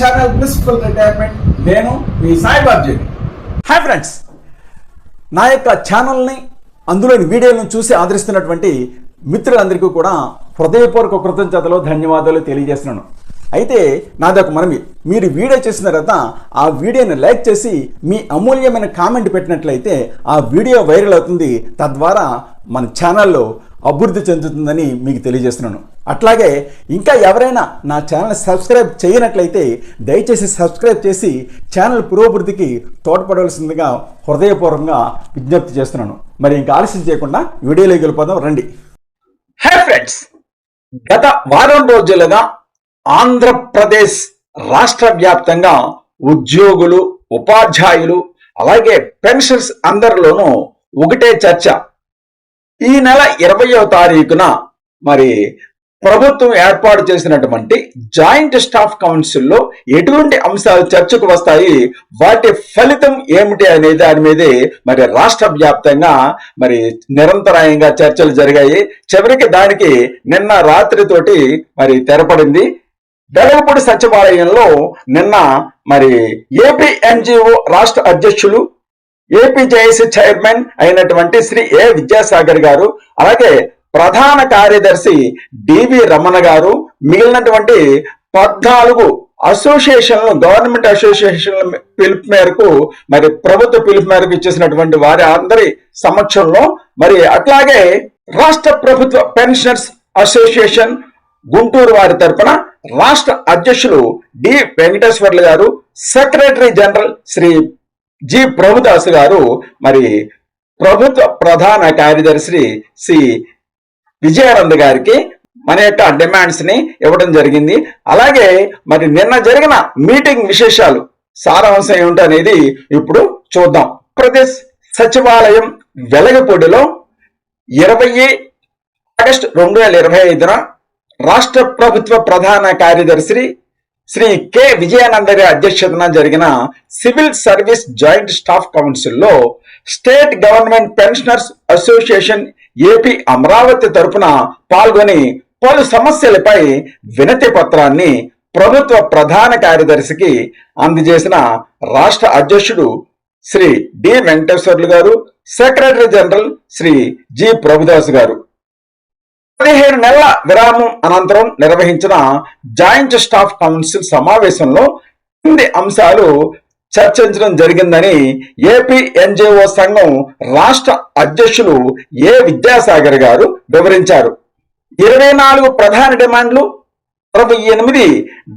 Channel principal retirement నేను మీ సాయిబాబ్జీని hi friends నా యొక్క ఛానల్ని అందులోని వీడియోలను చూసి ఆదరిస్తున్నటువంటి మిత్రులందరికీ కూడా హృదయపూర్వక కృతజ్ఞతలు ధన్యవాదాలు తెలియజేస్తున్నాను. అయితే నాదొక మనవి. మీరు వీడియో చేసిన తర్వాత ఆ వీడియోని లైక్ చేసి మీ అమూల్యమైన కామెంట్ పెట్టినట్లయితే ఆ వీడియో వైరల్ అవుతుంది. తద్వారా మన ఛానల్లో అభివృద్ధి చెందుతుందని మీకు తెలియజేస్తున్నాను. అట్లాగే ఇంకా ఎవరైనా నా ఛానల్ సబ్స్క్రైబ్ చేయనట్లయితే దయచేసి సబ్స్క్రైబ్ చేసి ఛానల్ పురోభివృద్ధికి తోడ్పడవలసిందిగా హృదయపూర్వకంగా విజ్ఞప్తి చేస్తున్నాను. మరి ఇంకా ఆలస్యం చేయకుండా వీడియోలోకి వెళ్ళిపోదాం రండి. హే ఫ్రెండ్స్ గత వారం రోజులుగా ఆంధ్రప్రదేశ్ రాష్ట్ర వ్యాప్తంగా ఉద్యోగులు ఉపాధ్యాయులు అలాగే పెన్షన్స్ అందరిలోనూ ఒకటే చర్చ. ఈ నెల ఇరవయో తారీఖున మరి ప్రభుత్వం ఏర్పాటు చేసినటువంటి జాయింట్ స్టాఫ్ కౌన్సిల్లో ఎటువంటి అంశాలు చర్చకు వస్తాయి? వాటి ఫలితం ఏమిటి అనే దాని మీదే మరి రాష్ట్ర వ్యాప్తంగా మరి నిరంతరాయంగా చర్చలు జరిగాయి. చివరికి దానికి నిన్న రాత్రితోటి మరి తెరపడింది. వెలగపూడి సచివాలయంలో నిన్న మరి ఏపీ ఎన్జిఓ రాష్ట్ర అధ్యక్షులు ఏపీజేఏసీ చైర్మన్ అయినటువంటి శ్రీ ఏ విద్యాసాగర్ గారు అలాగే ప్రధాన కార్యదర్శి డివి రమణ గారు మిగిలినటువంటి పద్నాలుగు అసోసియేషన్లు గవర్నమెంట్ అసోసియేషన్ల పిలుపు మేరకు మరి ప్రభుత్వ పిలుపు మేరకు ఇచ్చేసినటువంటి వారి అందరి సమక్షంలో మరి అట్లాగే రాష్ట్ర ప్రభుత్వ పెన్షనర్స్ అసోసియేషన్ గుంటూరు వారి తరపున రాష్ట్ర అధ్యక్షులు D Venkateswarlu garu secretary general Shri G. Prabhudas garu మరి ప్రభుత్వ ప్రధాన కార్యదర్శి శ్రీ విజయానంద్ గారికి మన యొక్క డిమాండ్స్ని ఇవ్వడం జరిగింది. అలాగే మరి నిన్న జరిగిన మీటింగ్ విశేషాలు సారాంశం ఏమిటి అనేది ఇప్పుడు చూద్దాం. ఆంధ్రప్రదేశ్ సచివాలయం వెలగపూడిలో ఇరవై ఆగస్టు రెండు వేల ఇరవై ఐదున రాష్ట్ర ప్రభుత్వ ప్రధాన కార్యదర్శి శ్రీ కె విజయానంద గారి అధ్యక్షతన జరిగిన సివిల్ సర్వీస్ జాయింట్ స్టాఫ్ కౌన్సిల్లో state government pensioners association AP Amaravati తరఫున పాల్గొని పలు సమస్యలపై వినతి పత్రాన్ని ప్రభుత్వ ప్రధాన కార్యదర్శికి అందజేసిన రాష్ట్ర అధ్యక్షుడు Shri D Venkateswarlu garu secretary general Shri G Prabhudas garu. పదిహేను నెలల విరామం అనంతరం నిర్వహించిన జాయింట్ స్టాఫ్ కౌన్సిల్ సమావేశంలో కింది అంశాలు చర్చించడం జరిగిందని ఏపీ ఎన్జిఓ సంఘం రాష్ట్ర అధ్యక్షులు ఏ విద్యాసాగర్ గారు వివరించారు. ఇరవై నాలుగు ప్రధాన డిమాండ్లు అరవై ఎనిమిది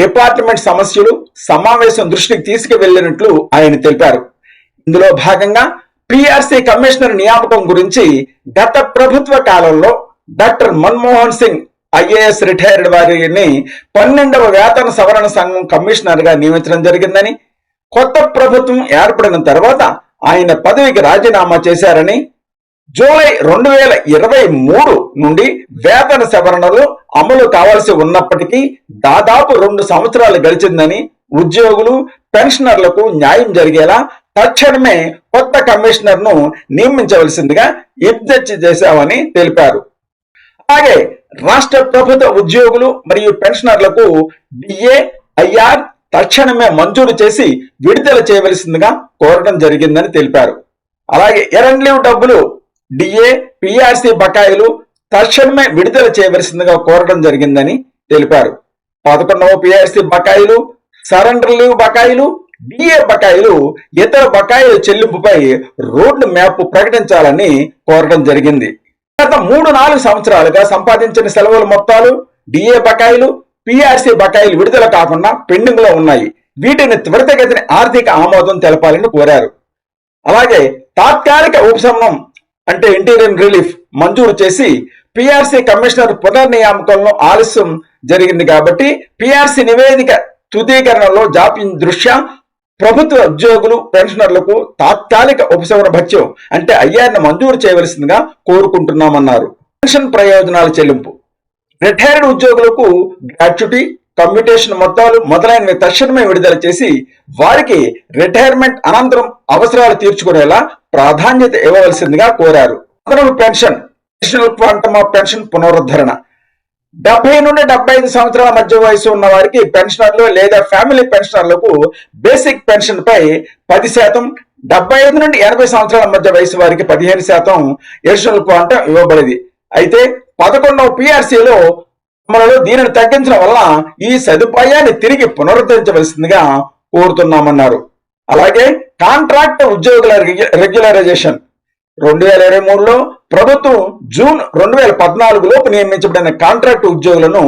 డిపార్ట్మెంట్ సమస్యలు సమావేశం దృష్టికి తీసుకువెళ్ళినట్లు ఆయన తెలిపారు. ఇందులో భాగంగా పిఆర్సీ కమిషనర్ నియామకం గురించి గత ప్రభుత్వ కాలంలో doctor Manmohan Singh IAS retired వారిని పన్నెండవ వేతన సవరణ సంఘం కమిషనర్గా నియమించడం జరిగిందని కొత్త ప్రభుత్వం ఏర్పడిన తర్వాత ఆయన పదవికి రాజీనామా చేశారని జూలై రెండు వేల ఇరవై మూడు నుండి వేతన సవరణలు అమలు కావాల్సి ఉన్నప్పటికీ దాదాపు రెండు సంవత్సరాలు గడిచిందని ఉద్యోగులు పెన్షనర్లకు న్యాయం జరిగేలా తక్షణమే కొత్త కమిషనర్ను నియమించవలసిందిగా విజ్ఞప్తి చేశామని తెలిపారు. అలాగే రాష్ట్ర ప్రభుత్వ ఉద్యోగులు మరియు పెన్షనర్లకు డిఏ ఐఆర్ తక్షణమే మంజూరు చేసి విడుదల చేయవలసిందిగా కోరడం జరిగిందని తెలిపారు. అలాగే ఎరన్ లీవ్ డబ్బులు డిఏ పిఆర్సి బకాయిలు తక్షణమే విడుదల చేయవలసిందిగా కోరడం జరిగిందని తెలిపారు. పదకొండవ పిఆర్సి బకాయిలు సరెండర్ లీవ్ బకాయిలు డిఏ బకాయిలు ఇతర బకాయిల చెల్లింపుపై రోడ్డు మ్యాప్ ప్రకటించాలని కోరడం జరిగింది. గత మూడు నాలుగు సంవత్సరాలుగా సంపాదించిన సెలవుల మొత్తాలు డిఏ బకాయిలు పిఆర్సీ బకాయిలు విడుదల కాకుండా పెండింగ్లో ఉన్నాయి. వీటిని త్వరితగతిని ఆర్థిక ఆమోదం తెలపాలని కోరారు. అలాగే తాత్కాలిక ఉపశమనం అంటే ఇంటీరియర్ రిలీఫ్ మంజూరు చేసి పిఆర్సీ కమిషనర్ పునర్నియామకంలో ఆలస్యం జరిగింది కాబట్టి పిఆర్సీ నివేదిక తుదీకరణలో జాప్యం దృష్ట్యా ప్రభుత్వ ఉద్యోగులు పెన్షనర్లకు తాత్కాలిక ఉపశమన భత్యం అంటే ఐఆర్ను మంజూరు చేయవలసిందిగా కోరుకుంటున్నామన్నారు. పెన్షన్ ప్రయోజనాల చెల్లింపు. రిటైర్డ్ ఉద్యోగులకు గ్రాట్యుటీ కమ్యూటేషన్ మొత్తాలు మొదలైనవి తక్షణమే విడుదల చేసి వారికి రిటైర్మెంట్ అనంతరం అవసరాలు తీర్చుకునేలా ప్రాధాన్యత ఇవ్వవలసిందిగా కోరారు. అదనపు pension national quantum of pension పునరుద్ధరణ. డెబ్బై నుండి డెబ్బై ఐదు సంవత్సరాల మధ్య వయసు ఉన్న వారికి పెన్షనర్లు లేదా ఫ్యామిలీ పెన్షనర్లకు బేసిక్ పెన్షన్ పై పది శాతం డెబ్బై ఐదు నుండి ఎనభై సంవత్సరాల మధ్య వయసు వారికి పదిహేను శాతం ఎడిషనల్ క్వాంటం ఇవ్వబడింది. అయితే పదకొండవ పిఆర్సీలో అమలులో దీనిని తగ్గించడం వల్ల ఈ సదుపాయాన్ని తిరిగి పునరుద్ధరించవలసిందిగా కోరుతున్నామన్నారు. అలాగే కాంట్రాక్ట్ ఉద్యోగుల రెగ్యులరైజేషన్ రెండు వేల ఇరవై మూడులో ప్రభుత్వం జూన్ రెండు వేల పద్నాలుగు లోపు నియమించబడిన కాంట్రాక్ట్ ఉద్యోగులను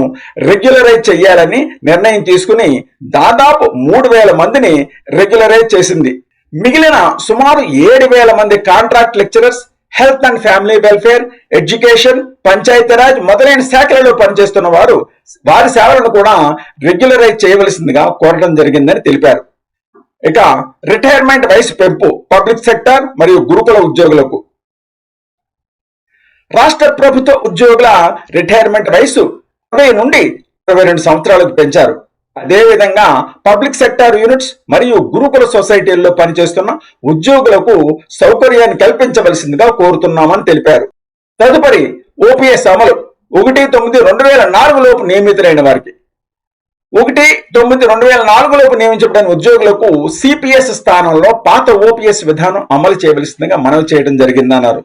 రెగ్యులరైజ్ చేయాలని నిర్ణయం తీసుకుని దాదాపు మూడు వేల మందిని రెగ్యులరైజ్ చేసింది. మిగిలిన సుమారు ఏడు వేల మంది contract lecturers health and family welfare education Panchayati Raj మొదలైన శాఖలలో పనిచేస్తున్న వారు వారి సేవలను కూడా రెగ్యులరైజ్ చేయవలసిందిగా కోరడం జరిగిందని తెలిపారు. ఇక రిటైర్మెంట్ వయసు పెంపు పబ్లిక్ సెక్టర్ మరియు గురుకుల ఉద్యోగులకు. రాష్ట్ర ప్రభుత్వ ఉద్యోగుల రిటైర్మెంట్ వయసు ఇరవై నుండి ఇరవై రెండు సంవత్సరాలకు పెంచారు. అదేవిధంగా పబ్లిక్ సెక్టార్ యూనిట్స్ మరియు గురుకుల సొసైటీల్లో పనిచేస్తున్న ఉద్యోగులకు సౌకర్యాన్ని కల్పించవలసిందిగా కోరుతున్నామని తెలిపారు. తదుపరి ఓపీఎస్ అమలు ఒకటి తొమ్మిది రెండు వేల నాలుగు లోపు నియమితులైన వారికి. ఒకటి తొమ్మిది రెండు వేల నాలుగులోపు నియమించబడిన ఉద్యోగులకు సిపిఎస్ స్థానంలో పాత ఓపీఎస్ విధానం అమలు చేయవలసిందిగా మనవి చేయడం జరిగిందన్నారు.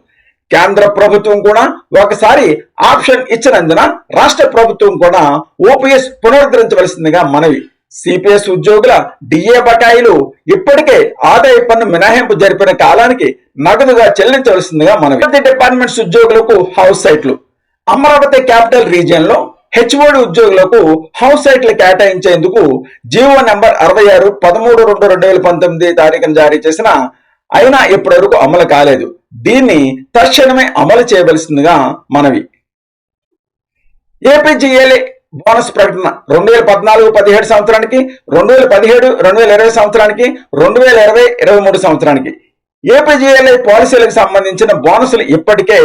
కేంద్ర ప్రభుత్వం కూడా ఒకసారి ఆప్షన్ ఇచ్చినందున రాష్ట్ర ప్రభుత్వం కూడా ఓపీఎస్ పునరుద్ధరించవలసిందిగా మనవి. సిపిఎస్ ఉద్యోగుల డిఏ బకాయిలు ఇప్పటికే ఆదాయ పన్ను మినహాయింపు జరిపిన కాలానికి నగదుగా చెల్లించవలసిందిగా మనవి. డిపార్ట్మెంట్స్ ఉద్యోగులకు హౌస్ సైట్లు. అమరావతి క్యాపిటల్ రీజియన్లో హెచ్ఓడి ఉద్యోగులకు హౌస్ సైట్లు కేటాయించేందుకు జీవో నెంబర్ అరవై ఆరు పదమూడు రెండు రెండు వేల పంతొమ్మిది తారీఖున జారీ చేసిన అయినా ఇప్పటి వరకు అమలు కాలేదు. దీన్ని తక్షణమే అమలు చేయవలసిందిగా మనవి. ఏపీజీఏలే బోనస్ ప్రకటన. రెండు వేల పద్నాలుగు పదిహేడు సంవత్సరానికి రెండు వేల పదిహేడు రెండు వేల ఇరవై సంవత్సరానికి రెండు వేల ఇరవై ఇరవై మూడు సంవత్సరానికి. ఏపీజీఏలే పాలసీలకు సంబంధించిన బోనసులు ఇప్పటికే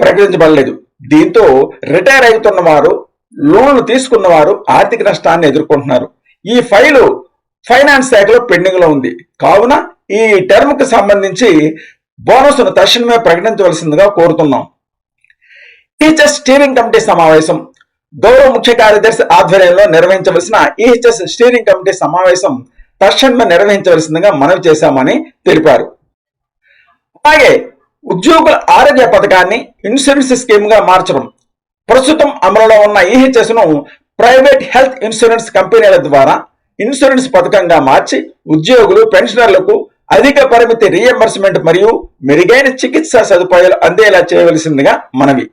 ప్రకటించబడలేదు. దీంతో రిటైర్ అవుతున్న వారు లోన్లు తీసుకున్న వారు ఆర్థిక నష్టాన్ని ఎదుర్కొంటున్నారు. ఈ ఫైలు ఫైనాన్స్ శాఖలో పెండింగ్లో ఉంది. కావున ఈ టర్మ్కు సంబంధించి బోనస్ను తక్షణమే ప్రకటించవలసిందిగా కోరుతున్నాం. టీచర్స్ స్టీరింగ్ కమిటీ సమావేశం. గౌరవ ముఖ్య కార్యదర్శి ఆధ్వర్యంలో నిర్వహించవలసిన ఈహెచ్ఎస్ స్టీరింగ్ కమిటీ సమావేశం తక్షణమే నిర్వహించవలసిందిగా మనవి చేశామని తెలిపారు. అలాగే ఉద్యోగుల ఆరోగ్య పథకాన్ని ఇన్సూరెన్స్ స్కీమ్గా మార్చడం. ప్రస్తుతం అమలులో ఉన్న ఈహెచ్ఎస్ను ప్రైవేట్ హెల్త్ ఇన్సూరెన్స్ కంపెనీల ద్వారా ఇన్సూరెన్స్ పథకంగా మార్చి ఉద్యోగులు పెన్షనర్లకు అధిక పరిమితి రీఎంబర్స్మెంట్ మరియు మెరుగైన చికిత్సా సదుపాయాలు అందేలా చేయవలసిందిగా మనవి.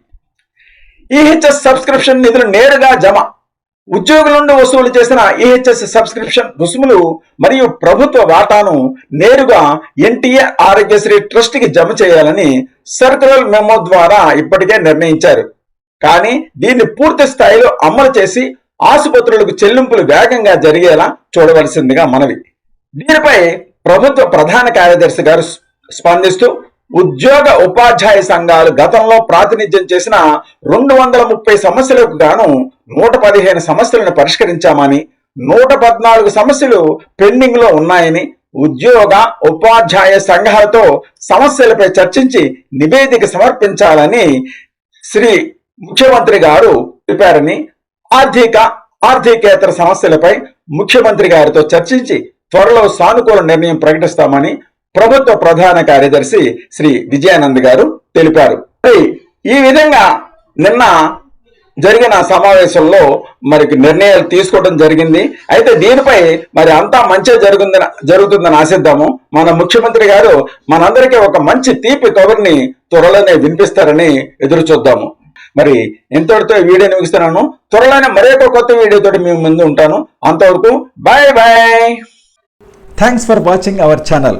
ఈహెచ్ఎస్ సబ్స్క్రిప్షన్ నిధులు నేరుగా జమ ఉద్యోగుల నుండి వసూలు చేసిన ఈహెచ్ఎస్ సబ్స్క్రిప్షన్ రుసుములు మరియు ప్రభుత్వ వాటాను నేరుగా ఎన్టీఏ ఆరోగ్యశ్రీ ట్రస్ట్కి జమ చేయాలని సర్కులర్ మెమో ద్వారా ఇప్పటికే నిర్ణయించారు. కానీ దీన్ని పూర్తి స్థాయిలో అమలు చేసి ఆసుపత్రులకు చెల్లింపులు వేగంగా జరిగేలా చూడవలసిందిగా మనవి. దీనిపై ప్రభుత్వ ప్రధాన కార్యదర్శి గారు స్పందిస్తూ ఉద్యోగ ఉపాధ్యాయ సంఘాలు గతంలో ప్రాతినిధ్యం చేసిన రెండు వందల ముప్పై సమస్యలకు గాను నూట పదిహేను సమస్యలను పరిష్కరించామని నూట పద్నాలుగు సమస్యలు పెండింగ్లో ఉన్నాయని ఉద్యోగ ఉపాధ్యాయ సంఘాలతో సమస్యలపై చర్చించి నివేదిక సమర్పించాలని శ్రీ ముఖ్యమంత్రి గారు తెలిపారని ఆర్థిక ఆర్థికేతర సమస్యలపై ముఖ్యమంత్రి గారితో చర్చించి త్వరలో సానుకూల నిర్ణయం ప్రకటిస్తామని ప్రభుత్వ ప్రధాన కార్యదర్శి శ్రీ విజయానంద్ గారు తెలిపారు. ఈ విధంగా నిన్న జరిగిన సమావేశంలో మరి నిర్ణయాలు తీసుకోవడం జరిగింది. అయితే దీనిపై మరి అంతా మంచి జరుగుతుందని జరుగుతుందని ఆశిద్దాము. మన ముఖ్యమంత్రి గారు మనందరికీ ఒక మంచి తీపి కబుర్ని త్వరలోనే వినిపిస్తారని ఎదురు చూద్దాము. మరి ఇంతటితో వీడియో వీడియోని ముగిస్తున్నాను. త్వరలోనే మరొక కొత్త వీడియోతో మేము ముందు ఉంటాను. అంతవరకు bye bye. Thanks for watching our channel